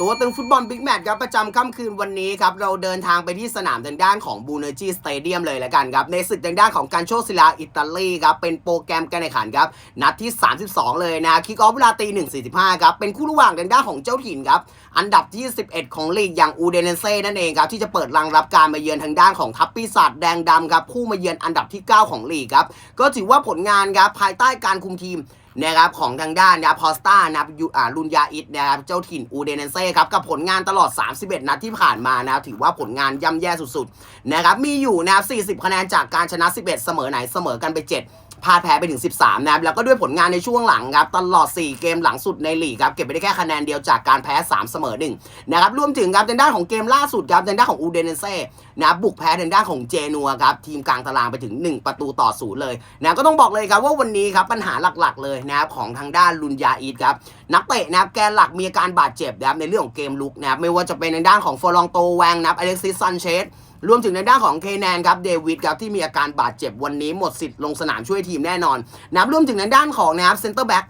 ตัวตึงฟุตบอลบิ๊กแมตช์ครับประจำค่ำคืนวันนี้ครับเราเดินทางไปที่สนามทางด้านของบูเนจีสเตเดียมเลยละกันครับในศึกทางด้านของการโชซิลาอิตาลีครับเป็นโปรแกรมการแข่งขันครับนัดที่ 32 เลยนะคิกออฟเวลาตี1.45ครับเป็นคู่ระหว่างทางด้านของเจ้าถิ่นครับอันดับที่ 11 ของลีกอย่างอูเดเนเซ่นั่นเองครับที่จะเปิดรังรับการมาเยือนทางด้านของทัพปีศาจแดงดำครับผู้มาเยือนอันดับที่ 9 ของลีกครับก็ถือว่าผลงานครับภายใต้การคุมทีม นะครับของทางด้านนะพอสตานะครับยูอาลุนยาอิดนะครับเจ้าถิ่นอูเดเนเซ่ครับกับผลงานตลอด 31 นัดที่ผ่านมานะถือว่าผลงานย่ำแย่สุดๆนะครับมีอยู่นะครับ40 คะแนนจากการชนะ 11 เสมอไหนเสมอกันไป 7 พลาดแพ้ไปถึง 13 นะครับ แล้วก็ด้วยผลงานในช่วงหลังครับ ตลอด 4 เกมหลังสุดในลีกครับ เก็บไปได้แค่คะแนนเดียวจากการแพ้ 3 เสมอ1นะครับ รวมถึงครับในด้านของเกมล่าสุดครับในด้านของอูเดเนเซ่นะบบุกแพ้ในด้านของเจนัวครับ ทีมกลางตารางไปถึง 1 ประตูต่อศูนย์เลยนะก็ต้องบอกเลยครับว่าวันนี้ครับปัญหาหลักๆ เลยนะครับของทางด้านลุนยาอีดครับนักเตะนะครับแกนหลักมีอาการบาดเจ็บนะครับในเรื่องของเกมลุกนะครับไม่ว่าจะเป็นในด้านของฟอร์ลองโตแวงนะครับอเล็กซิสซันเชส รวมถึงในด้านของเคแนนครับเดวิดครับที่มีอาการบาดเจ็บวันนี้หมดสิทธิ์ลงสนามช่วยทีมแน่นอนนะครับรวมถึงในด้านของนะครับเซนเตอร์แบ็ก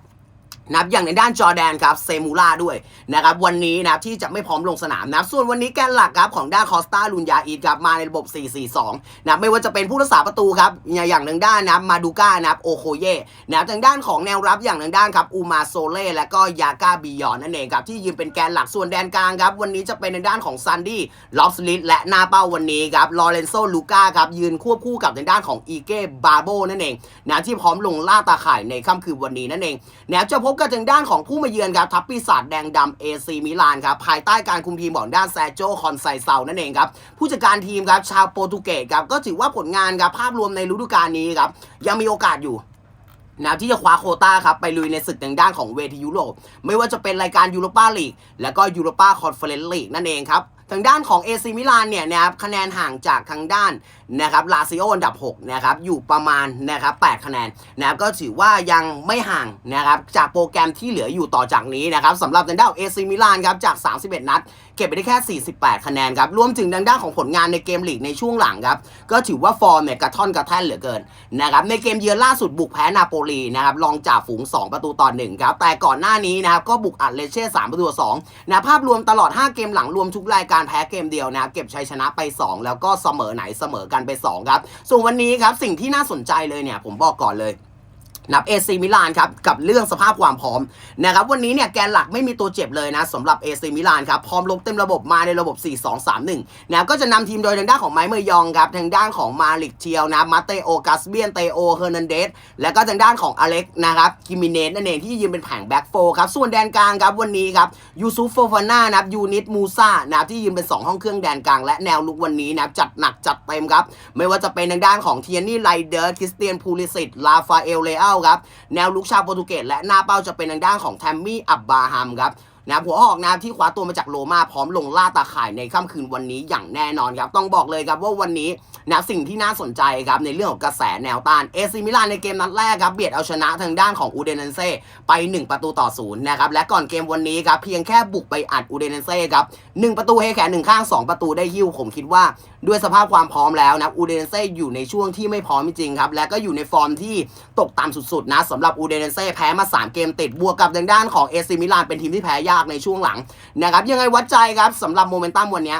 นะครับอย่างในด้านจอแดนครับเซมูล่าด้วยนะครับวันนี้นะครับที่จะไม่พร้อมลงสนามนะครับส่วนวันนี้แกนหลักครับของด้านคอสตาลุนยาอีดครับมาในระบบ 4-4-2นะไม่ว่าจะเป็นผู้รักษาประตูครับอย่างทางด้านนะครับมาดูก้านะครับโอโคเย่นะทางด้านของแนวรับอย่างทางด้านครับอูมาโซเล่และก็ยาก้าบิยอนนั่นเองครับที่ยืนเป็นแกนหลักส่วนแดนกลางครับวันนี้จะเป็นในด้านของซันดี้ลอฟสลิตและหน้าเป้าวันนี้ครับลอเรนโซลูก้าครับยืนควบคู่กับทางด้านของอีเก้บาโบนั่นเองนะที่พร้อมลงล่าตาข่ายในค่ำคืนวันนี้นั่นเองนะจะพบกับทางด้านของผู้มาเยือนครับทัพปีศาจแดงดำเอซีมิลานครับภายใต้การคุมทีมของด้านแซโจคอนไซเซานั่นเองครับผู้จัดการทีมครับชาวโปรตุเกสครับก็ถือว่าผลงานครับภาพรวมในฤดูกาลนี้ครับยังมีโอกาสอยู่นะที่จะคว้าโคต้าครับไปลุยในศึกทางด้านของเวทียุโรป ไม่ว่าจะเป็นรายการยูโรปาลีกและก็ยูโรปาคอนเฟอเรนซ์ลีกนั่นเองครับทางด้านของเอซิมิลานเนี่ยนะครับคะแนนห่างจากทางด้านนะครับลาซิโออันดับ6นะครับอยู่ประมาณนะครับ8คะแนนนะครับก็ถือว่ายังไม่ห่างนะครับจากโปรแกรมที่เหลืออยู่ต่อจากนี้นะครับสำหรับทางด้านเอซิมิลานครับจาก 31 นัด เก็บไปได้แค่ 48 คะแนนครับรวมถึงทางด้านของผลงานในเกมลีกในช่วงหลังครับก็ถือว่าฟอร์มเนี่ยกระท่อนกระแท่นเหลือเกินนะครับในเกมเยือนล่าสุดบุกแพ้นาโปลีนะครับรองจ่าฝูง 2 ประตูต่อ1ครับแต่ก่อนหน้านี้นะครับก็บุกอัดเลเช่3ประตูต่อ2นะภาพรวมตลอด 5 เกมหลังรวมทุกรายการแพ้เกมเดียวนะเก็บชัยชนะไป 2 แล้วก็เสมอไหนเสมอกันไป2ครับส่วนวันนี้ครับสิ่งที่น่าสนใจเลยเนี่ยผมบอกก่อนเลย นับเอซีมิลานครับกับเรื่องสภาพความพร้อมนะครับวันนี้เนี่ยแกนหลักไม่มีตัวเจ็บเลยนะสำหรับเอซีมิลานครับพร้อมลงเต็มระบบมาในระบบ 4-2-3-1นะก็จะนำทีมโดยทางด้านของไมเมย์ยองครับทางด้านของมาลิกเทียวนะมาเตโอกัสเบียนเตโอเฮอร์นันเดสและก็ทางด้านของอเล็กนะครับคิมิเนสนั่นเองที่ยืนเป็นแผงแบ็กโฟครับส่วนแดนกลางครับวันนี้ครับยูซุฟโฟฟาน่านะครับยูนิตมูซานะครับที่ยืนเป็น 2 ห้องเครื่องแดนกลาง และแนวลุกวันนี้นะจัดหนักจัดเต็มครับไม่ว่าจะเป็นทางด้านของเทียนนี่ไลเดอร์คริสเตียนพูลิสิตลาฟาเอลเลอาครับ แนวลุกชาวโปรตุเกสและหน้าเป้าจะเป็นทางด้านของแทมมี่อับบาฮัมครับ นะหัวหอกนะครับที่คว้าตัวมาจากโรม่าพร้อมลงล่าตาข่ายในค่ำคืนวันนี้อย่างแน่นอนครับต้องบอกเลยครับว่าวันนี้นะสิ่งที่น่าสนใจครับในเรื่องของกระแสแนวต้านเอซิมิลานในเกมนัดแรกครับเบียดเอาชนะทางด้านของอูเดเนเซ่ไป 1 ประตูต่อศูนย์นะครับและก่อนเกมวันนี้ครับเพียงแค่บุกไปอัดอูเดเนเซ่ครับหนึ่งประตูเฮแขนหนึ่งข้างสองประตูได้หิ้วผมคิดว่าด้วยสภาพความพร้อมแล้วนะอูเดนเซ่อยู่ในช่วงที่ไม่พร้อมจริงครับและก็อยู่ในฟอร์มที่ตกต่ำสุดๆนะสำหรับอูเดนเซ่แพ้มา 3 เกมติดบวกกับทางด้านของเอซิมิลานเป็นทีมที่แพ้ยากในช่วงหลังนะครับยังไงวัดใจครับสำหรับโมเมนตัมวันนี้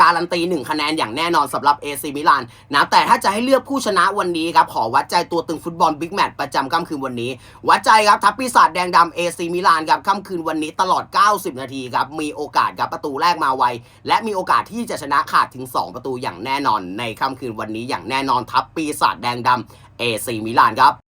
การันตีหนึ่งคะแนนอย่างแน่นอนสำหรับเอซิมิลานนะแต่ถ้าจะให้เลือกผู้ชนะวันนี้ครับขอวัดใจตัวตึงฟุตบอลบิ๊กแมตช์ประจำค่ำคืนวันนี้ วัดใจครับทัพปีศาจแดงดำเอซิมิลานครับค่ำคืนวันนี้ตลอด 90 นาทีครับมีโอกาสครับประตูแรกมาไว และมีโอกาสที่จะชนะขาดถึง 2 ประตูอย่างแน่นอน ในค่ำคืนวันนี้อย่างแน่นอนทัพปีศาจแดงดำเอซิมิลานครับ